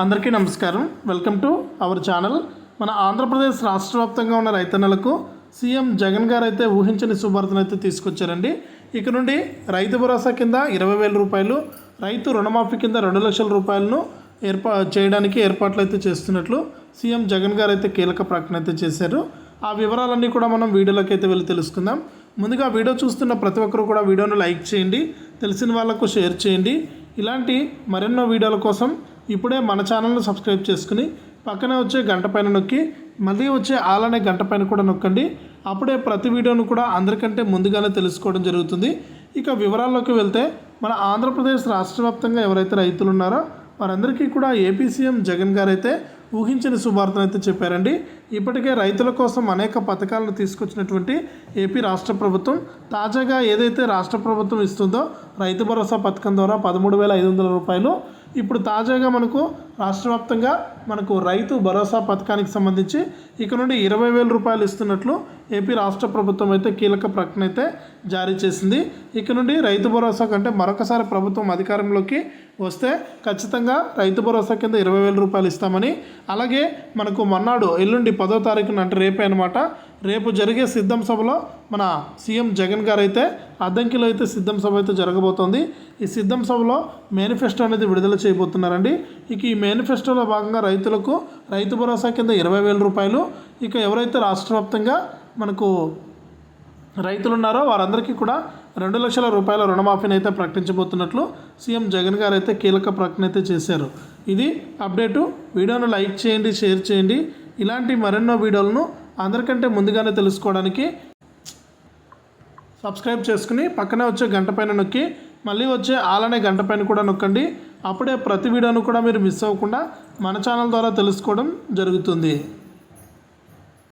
అందరికీ నమస్కారం. Welcome to our channel. మన ఆంధ్రప్రదేశ్ రాష్ట్ర వ్యాప్తంగా ఉన్న రైతన్నలకు సీఎం జగన్ గారు అయితే ఊహించని శుభార్తను అయితే తీసుకొచ్చారండి. ఇక నుండి రైతు భరోసా కింద ఇరవై వేల రూపాయలు రైతు రుణమాఫీ కింద రెండు లక్షల రూపాయలను ఏర్పా చేయడానికి ఏర్పాట్లు అయితే చేస్తున్నట్లు సీఎం జగన్ గారు అయితే కీలక ప్రకటన అయితే చేశారు. ఆ వివరాలన్నీ కూడా మనం వీడియోలోకి అయితే వెళ్ళి తెలుసుకుందాం. ముందుగా వీడియో చూస్తున్న ప్రతి ఒక్కరు కూడా వీడియోను లైక్ చేయండి తెలిసిన వాళ్ళకు షేర్ చేయండి. ఇలాంటి మరెన్నో వీడియోల కోసం ఇప్పుడే మన ఛానల్ను సబ్స్క్రైబ్ చేసుకుని పక్కనే వచ్చే గంట పైన నొక్కి మళ్ళీ వచ్చే అలానే గంట పైన కూడా నొక్కండి. అప్పుడే ప్రతి వీడియోను కూడా అందరికంటే ముందుగానే తెలుసుకోవడం జరుగుతుంది. ఇక వివరాల్లోకి వెళ్తే మన ఆంధ్రప్రదేశ్ రాష్ట్ర వ్యాప్తంగా ఎవరైతే రైతులు ఉన్నారో వారందరికీ కూడా ఏపీ సీఎం జగన్ గారు అయితే ఊహించని శుభార్తను అయితే చెప్పారండి. ఇప్పటికే రైతుల కోసం అనేక పథకాలను తీసుకొచ్చినటువంటి ఏపీ రాష్ట్ర ప్రభుత్వం తాజాగా ఏదైతే రాష్ట్ర ప్రభుత్వం ఇస్తుందో రైతు భరోసా పథకం ద్వారా పదమూడు వేల ఐదు వందల రూపాయలు ఇప్పుడు తాజాగా మనకు రాష్ట్ర వ్యాప్తంగా మనకు రైతు భరోసా పథకానికి సంబంధించి ఇక నుండి ఇరవై వేల రూపాయలు ఇస్తున్నట్లు ఏపీ రాష్ట్ర ప్రభుత్వం అయితే కీలక ప్రకటన అయితే జారీ చేసింది. ఇక నుండి రైతు భరోసా కంటే మరొకసారి ప్రభుత్వం అధికారంలోకి వస్తే ఖచ్చితంగా రైతు భరోసా కింద ఇరవై వేల రూపాయలు ఇస్తామని అలాగే మనకు మొన్నాడు ఎల్లుండి పదో తారీఖున అంటే రేపే అనమాట రేపు జరిగే సిద్ధం సభలో మన సీఎం జగన్ గారు అయితే అద్దంకిలో అయితే సిద్ధం సభ అయితే జరగబోతోంది. ఈ సిద్ధం సభలో మేనిఫెస్టో అనేది విడుదల చేయబోతున్నారండి. ఇక ఈ మేనిఫెస్టోలో భాగంగా రైతులకు రైతు భరోసా కింద ఇరవై వేల రూపాయలు. ఇక ఎవరైతే రాష్ట్ర వ్యాప్తంగా మనకు రైతులు ఉన్నారో వారందరికీ కూడా రెండు లక్షల రూపాయల రుణమాఫీని అయితే ప్రకటించబోతున్నట్లు సీఎం జగన్ గారు అయితే కీలక ప్రకటన అయితే చేశారు. ఇది అప్డేటు. వీడియోను లైక్ చేయండి షేర్ చేయండి. ఇలాంటి మరెన్నో వీడియోలను అందరికంటే ముందుగానే తెలుసుకోవడానికి సబ్స్క్రైబ్ చేసుకుని పక్కనే వచ్చే గంట పైన నొక్కి మళ్ళీ వచ్చే ఆలనే గంట పైన కూడా నొక్కండి. అప్పుడే ప్రతి వీడియోను కూడా మీరు మిస్ అవ్వకుండా మన ఛానల్ ద్వారా తెలుసుకోవడం జరుగుతుంది.